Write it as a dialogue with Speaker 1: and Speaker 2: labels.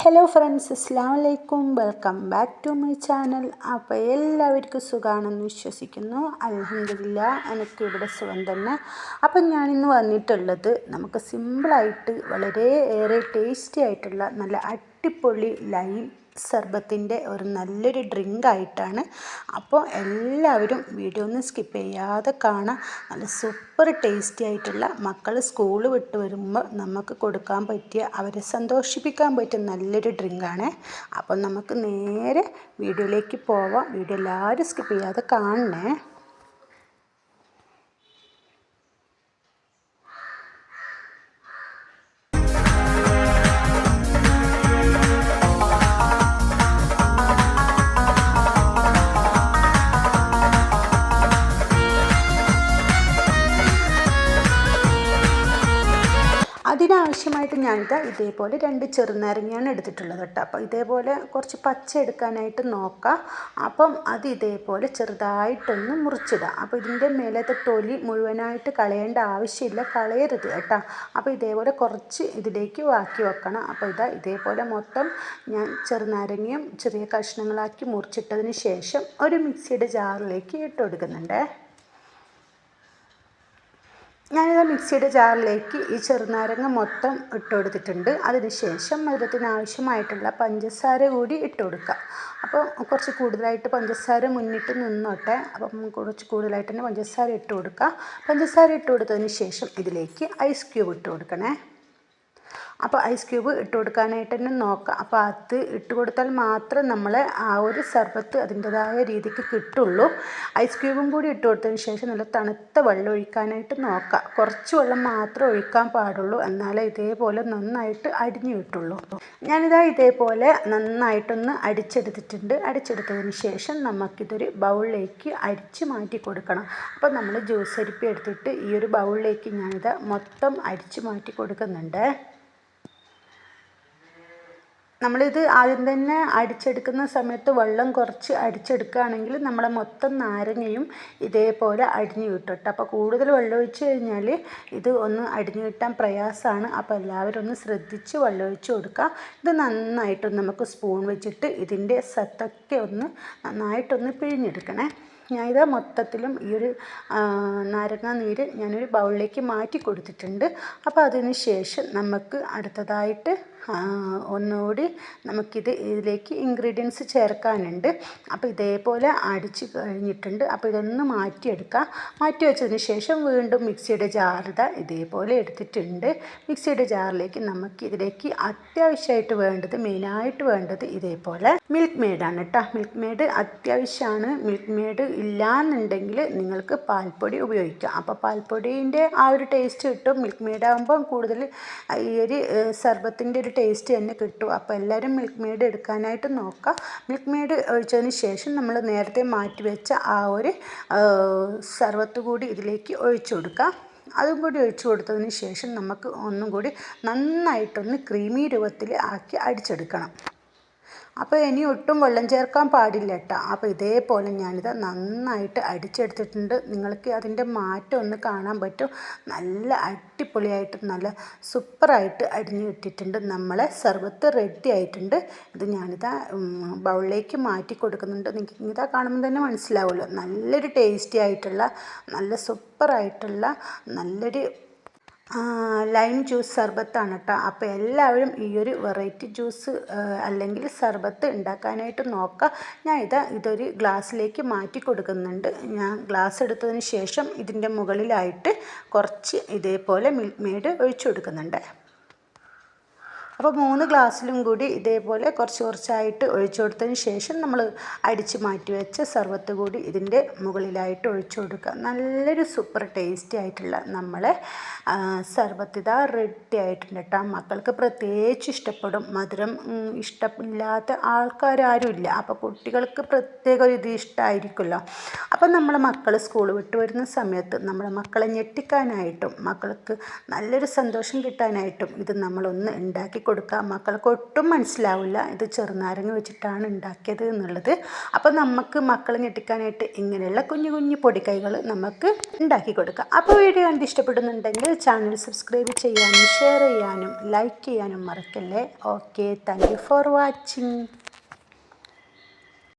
Speaker 1: Hello friends അസ്സാം വലൈക്കും welcome back to my channel അപ്പോൾ എല്ലാവർക്കും സുഖമാണെന്ന് വിശ്വസിക്കുന്നു. അലഹമില്ല എനിക്ക് ഇവിടെ സുഖം തന്നെ. അപ്പം ഞാനിന്ന് വന്നിട്ടുള്ളത് നമുക്ക് സിമ്പിളായിട്ട് വളരെ ഏറെ ടേസ്റ്റി ആയിട്ടുള്ള നല്ല അടിപൊളി ലൈം സർബത്തിന്റെ ഒരു നല്ലൊരു ഡ്രിങ്ക് ആയിട്ടാണ് അപ്പോൾ എല്ലാവരും വീഡിയോ ഒന്നും സ്കിപ്പ് ചെയ്യാതെ കാണാം. നല്ല സൂപ്പർ ടേസ്റ്റി ആയിട്ടുള്ള മക്കൾ സ്കൂൾ വിട്ട് വരുമ്പോൾ നമുക്ക് കൊടുക്കാൻ പറ്റിയ അവരെ സന്തോഷിപ്പിക്കാൻ പറ്റിയ നല്ലൊരു ഡ്രിങ്കാണ്. അപ്പം നമുക്ക് നേരെ വീഡിയോയിലേക്ക് പോവാം. വീഡിയോ എല്ലാവരും സ്കിപ്പ് ചെയ്യാതെ കാണണേ. അതിനാവശ്യമായിട്ട് ഞാനിത് ഇതേപോലെ രണ്ട് ചെറുനാരങ്ങയാണ് എടുത്തിട്ടുള്ളത് കേട്ടോ. അപ്പോൾ ഇതേപോലെ കുറച്ച് പച്ച എടുക്കാനായിട്ട് നോക്കാം. അപ്പം അത് ഇതേപോലെ ചെറുതായിട്ടൊന്ന് മുറിച്ചിടാം. അപ്പോൾ ഇതിന്റെ മേലത്തെ തൊലി മുഴുവനായിട്ട് കളയേണ്ട ആവശ്യമില്ല. കളയരുത് കേട്ടോ. അപ്പോൾ ഇതേപോലെ കുറച്ച് ഇതിലേക്ക് വാക്കി വെക്കണം. അപ്പോൾ ഇതാ ഇതേപോലെ മൊത്തം ഞാൻ ചെറുനാരങ്ങയും ചെറിയ കഷ്ണങ്ങളാക്കി മുറിച്ചിട്ടതിന് ശേഷം ഒരു മിക്സിയുടെ ജാറിലേക്ക് ഇട്ട് കൊടുക്കുന്നുണ്ട്. ഞാനിത് മിക്സിയുടെ ജാറിലേക്ക് ഈ ചെറുനാരങ്ങ മൊത്തം ഇട്ട് കൊടുത്തിട്ടുണ്ട് അതിനുശേഷം മധുരത്തിന് ആവശ്യമായിട്ടുള്ള പഞ്ചസാര കൂടി ഇട്ട് കൊടുക്കുക അപ്പോൾ കുറച്ച് കൂടുതലായിട്ട് പഞ്ചസാര മുന്നിട്ട് നിന്നോട്ടെ. അപ്പം കുറച്ച് കൂടുതലായിട്ട് തന്നെ പഞ്ചസാര ഇട്ട് കൊടുക്കുക പഞ്ചസാര ഇട്ട് കൊടുത്തതിന് ശേഷം ഇതിലേക്ക് ഐസ് ക്യൂബ് ഇട്ട് കൊടുക്കണേ അപ്പോൾ ഐസ് ക്യൂബ് ഇട്ട് കൊടുക്കാനായിട്ട് തന്നെ നോക്കാം. അപ്പോൾ അത് ഇട്ട് കൊടുത്താൽ മാത്രം നമ്മൾ ആ ഒരു സർബത്ത് അതിന്റെതായ രീതിക്ക് കിട്ടുള്ളൂ. ഐസ് ക്യൂബും കൂടി ഇട്ട് കൊടുത്തതിന് ശേഷം നല്ല തണുത്ത വെള്ളം ഒഴിക്കാനായിട്ട് നോക്കാം. കുറച്ച് വെള്ളം മാത്രം ഒഴിക്കാൻ പാടുള്ളൂ. എന്നാലേ ഇതേപോലെ നന്നായിട്ട് അടിഞ്ഞു കിട്ടുള്ളൂ. ഞാനിതാ ഇതേപോലെ നന്നായിട്ടൊന്ന് അടിച്ചെടുത്തിട്ടുണ്ട്. അടിച്ചെടുത്തതിന് ശേഷം നമുക്കിതൊരു ബൗളിലേക്ക് അരിച്ച് മാറ്റി കൊടുക്കണം. അപ്പോൾ നമ്മൾ ജ്യൂസ് അരിപ്പി എടുത്തിട്ട് ഈ ഒരു ബൗളിലേക്ക് ഞാനിത് മൊത്തം അരിച്ച് മാറ്റി കൊടുക്കുന്നുണ്ട്. നമ്മളിത് ആദ്യം തന്നെ അടിച്ചെടുക്കുന്ന സമയത്ത് വെള്ളം കുറച്ച് അടിച്ചെടുക്കുകയാണെങ്കിൽ നമ്മളെ മൊത്തം നാരങ്ങയും ഇതേപോലെ അടിഞ്ഞു കിട്ടും കേട്ടോ. അപ്പോൾ കൂടുതൽ വെള്ളം ഒഴിച്ച് കഴിഞ്ഞാൽ ഇത് ഒന്ന് അടിഞ്ഞു കിട്ടാൻ പ്രയാസമാണ്. അപ്പോൾ എല്ലാവരും ഒന്ന് ശ്രദ്ധിച്ച് വെള്ളം ഒഴിച്ച് കൊടുക്കുക. ഇത് നന്നായിട്ടൊന്ന് നമുക്ക് സ്പൂൺ വെച്ചിട്ട് ഇതിന്റെ സത്തൊക്കെ ഒന്ന് നന്നായിട്ടൊന്ന് പിഴിഞ്ഞെടുക്കണേ. ഞാൻ ഞാനിത് മൊത്തത്തിലും ഈ ഒരു നാരങ്ങ നീര് ഞാനൊരു ബൗളിലേക്ക് മാറ്റി കൊടുത്തിട്ടുണ്ട്. അപ്പോൾ അതിന് ശേഷം നമുക്ക് അടുത്തതായിട്ട് ഒന്നുകൂടി നമുക്കിത് ഇതിലേക്ക് ഇൻഗ്രീഡിയൻസ് ചേർക്കാനുണ്ട്. അപ്പോൾ ഇതേപോലെ അടിച്ച് കഴിഞ്ഞിട്ടുണ്ട്. അപ്പോൾ ഇതൊന്ന് മാറ്റിയെടുക്കാം. മാറ്റി വെച്ചതിന് ശേഷം വീണ്ടും മിക്സിയുടെ ജാറിത ഇതേപോലെ എടുത്തിട്ടുണ്ട്. മിക്സിയുടെ ജാറിലേക്ക് നമുക്ക് ഇതിലേക്ക് അത്യാവശ്യമായിട്ട് വേണ്ടത് മെയിനായിട്ട് വേണ്ടത് ഇതേപോലെ മിൽക്ക് മെയ്ഡാണ് കേട്ടോ. മിൽക്ക് മെയ്ഡ് അത്യാവശ്യമാണ്. മിൽക്ക് മെയ്ഡ് ഇല്ലയെന്നുണ്ടെങ്കിൽ നിങ്ങൾക്ക് പാൽപ്പൊടി ഉപയോഗിക്കാം. അപ്പോൾ പാൽപ്പൊടീന്റെ ആ ഒരു ടേസ്റ്റ് കിട്ടും. മിൽക്ക് മെയ്ഡ് കൂടുതൽ ഈ ഒരു സർബത്തിന്റെ ഒരു ടേസ്റ്റ് തന്നെ കിട്ടും. അപ്പോൾ എല്ലാവരും മിൽക്ക് മെയ്ഡ് എടുക്കാനായിട്ട് നോക്കുക മിൽക്ക് മെയ്ഡ് ഒഴിച്ചതിന് ശേഷം നമ്മൾ നേരത്തെ മാറ്റി വെച്ച ആ ഒരു സർവത്ത് കൂടി ഇതിലേക്ക് ഒഴിച്ചു കൊടുക്കുക അതും കൂടി ഒഴിച്ചു കൊടുത്തതിന് ശേഷം നമുക്ക് ഒന്നും കൂടി നന്നായിട്ടൊന്ന് ക്രീമി രൂപത്തിൽ ആക്കി അടിച്ചെടുക്കണം. അപ്പോൾ ഇനി ഒട്ടും വെള്ളം ചേർക്കാൻ പാടില്ല കേട്ടോ അപ്പോൾ ഇതേപോലെ ഞാനിത് നന്നായിട്ട് അടിച്ചെടുത്തിട്ടുണ്ട്. നിങ്ങൾക്ക് അതിന്റെ മാറ്റം ഒന്ന് കാണാൻ പറ്റും. നല്ല അടിപൊളിയായിട്ട് നല്ല സൂപ്പറായിട്ട് അടിഞ്ഞു കിട്ടിയിട്ടുണ്ട്. നമ്മളെ സർവത്ത് റെഡി ആയിട്ടുണ്ട്. ഇത് ഞാനിതാ ബൗളിലേക്ക് മാറ്റി കൊടുക്കുന്നുണ്ട്. നിങ്ങൾക്ക് ഇതാ കാണുമ്പോൾ തന്നെ മനസ്സിലാവുമല്ലോ. നല്ലൊരു ടേസ്റ്റി ആയിട്ടുള്ള നല്ല സൂപ്പറായിട്ടുള്ള നല്ലൊരു ലൈം ജ്യൂസ് സർബത്താണ് കേട്ടോ അപ്പോൾ എല്ലാവരും ഈ ഒരു വെറൈറ്റി ജ്യൂസ് അല്ലെങ്കിൽ സർബത്ത് ഉണ്ടാക്കാനായിട്ട് നോക്കുക ഞാൻ ഇത് ഇതൊരു ഗ്ലാസ്സിലേക്ക് മാറ്റി കൊടുക്കുന്നുണ്ട്. ഞാൻ ഗ്ലാസ് എടുത്തതിന് ശേഷം ഇതിന്റെ മുകളിലായിട്ട് കുറച്ച് ഇതേപോലെ മിൽക്ക് മെയ്ഡ് ഒഴിച്ചു കൊടുക്കുന്നുണ്ട്. അപ്പോൾ മൂന്ന് ഗ്ലാസ്സിലും കൂടി ഇതേപോലെ കുറച്ച് കുറച്ചായിട്ട് ഒഴിച്ചു കൊടുത്തതിന് ശേഷം നമ്മൾ അടിച്ച് മാറ്റി വെച്ച സർവത്ത് കൂടി ഇതിന്റെ മുകളിലായിട്ട് ഒഴിച്ചു കൊടുക്കുക. നല്ലൊരു സൂപ്പർ ടേസ്റ്റി ആയിട്ടുള്ള നമ്മളെ സർബത്ത് ഇതാ റെഡി ആയിട്ടുണ്ട് കേട്ടോ. മക്കൾക്ക് പ്രത്യേകിച്ച് ഇഷ്ടപ്പെടും. മധുരം ഇഷ്ടമില്ലാത്ത ആൾക്കാരും ഇല്ല അപ്പോൾ കുട്ടികൾക്ക് പ്രത്യേക ഒരു ഇത് ഇഷ്ടമായിരിക്കുമല്ലോ. അപ്പോൾ നമ്മൾ മക്കൾ സ്കൂൾ വിട്ട് വരുന്ന സമയത്ത് നമ്മളെ മക്കളെ ഞെട്ടിക്കാനായിട്ടും മക്കൾക്ക് നല്ലൊരു സന്തോഷം കിട്ടാനായിട്ടും ഇത് നമ്മളൊന്ന് ഉണ്ടാക്കി കൊടുക്കാം മക്കൾക്ക് ഒട്ടും മനസ്സിലാവില്ല ഇത് ചെറുനാരങ്ങ വെച്ചിട്ടാണ് ഉണ്ടാക്കിയത് എന്നുള്ളത്. അപ്പോൾ നമുക്ക് മക്കളെ ഞെട്ടിക്കാനായിട്ട് ഇങ്ങനെയുള്ള കുഞ്ഞു കുഞ്ഞു പൊടിക്കൈകൾ നമുക്ക് ഉണ്ടാക്കി കൊടുക്കാം. അപ്പോൾ വീഡിയോ കണ്ട് ഇഷ്ടപ്പെടുന്നുണ്ടെങ്കിൽ ചാനൽ സബ്സ്ക്രൈബ് ചെയ്യാനും ഷെയർ ചെയ്യാനും ലൈക്ക് ചെയ്യാനും മറക്കല്ലേ? Okay thank for watching